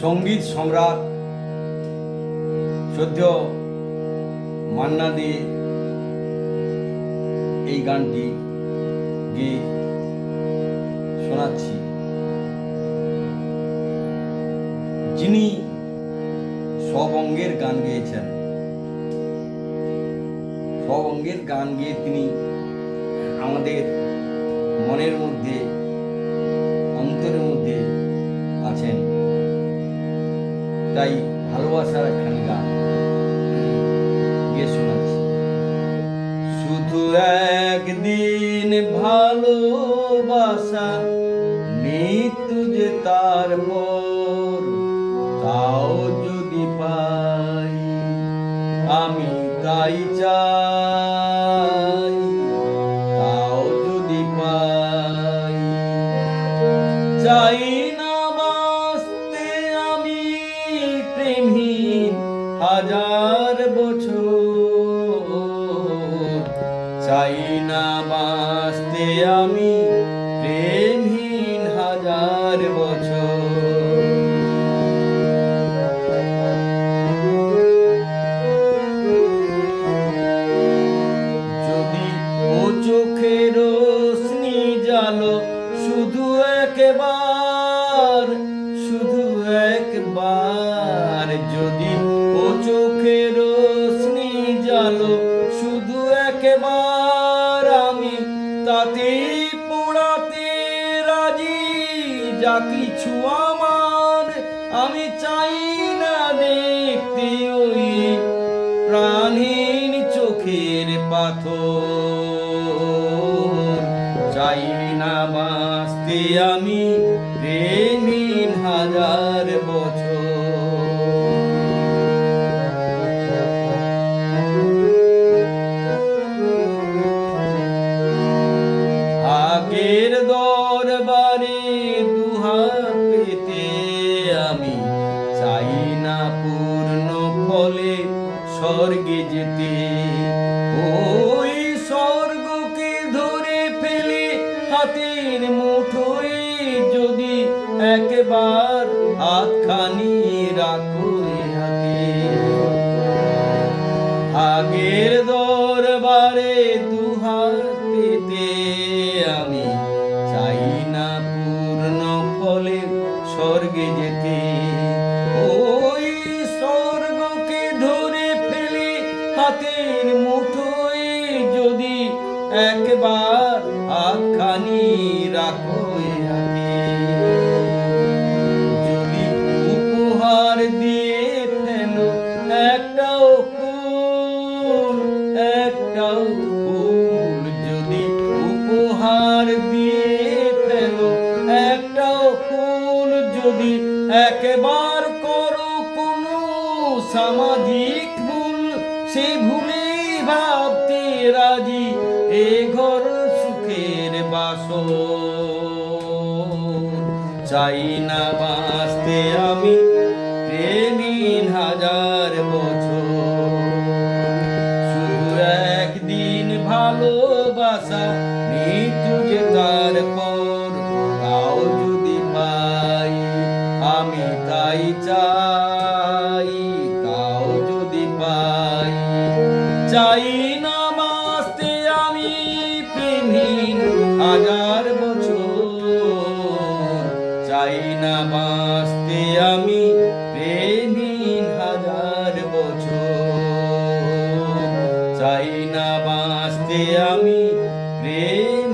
সংগীত সম্রাট সদ্য মান্না দে এই গানটি গিয়ে শোনাচ্ছি। যিনি সব অঙ্গের গান গেয়েছেন, সব অঙ্গের গান গেয়ে তিনি আমাদের মনের মধ্যে, অন্তরের মধ্যে আছেন। তাই ভালোবাসার একখানি গান। গিয়ে শোনাচ্ছি। শুধু একদিন ভালোবাসা, মৃত্যু যে তার পর তাও যদি পাই, আমি তাই চাই, তাও যদি পাই। চাই প্রেমহীন হাজার বছর। চাই না বাঁচতে আমি প্রেমহীন হাজার বছর। যদি ও চোখের রোশনি জালো শুধু একবার যা কিছু আমার, আমি চাই না দেখতে ওই প্রাণহীন চোখের পাথর। চাই না বাঁচতে আমি প্রেমহীন স্বর্গে যেতে। ওই স্বর্গকে ধরে ফেলে হাতের মুঠোয় যদি একবার হাতখানি রাখো হাতে। আগের দরবারে রাখো এ যদি উপহার দিয়ে ফেলো একটাও ফুল একটাও ফুল। যদি উপহার দিয়ে ফেলো একটাও ফুল, যদি একবার করো কোনো সামাজিক ভুল সেই ভুলেই ভাবতে রাজি। এ ঘর সুখের বাসর চাই না বাঁচতে আমি প্রেমীন হাজার বছর। একদিন ভালোবাসা, মৃত্যু যে তার তাও যদি পাই, আমি তাই চাই, তাও যদি পাই। চাই না বাঁচতে আমি প্রেমহীন হাজার বছর। চাই না বাঁচতে আমি প্রেম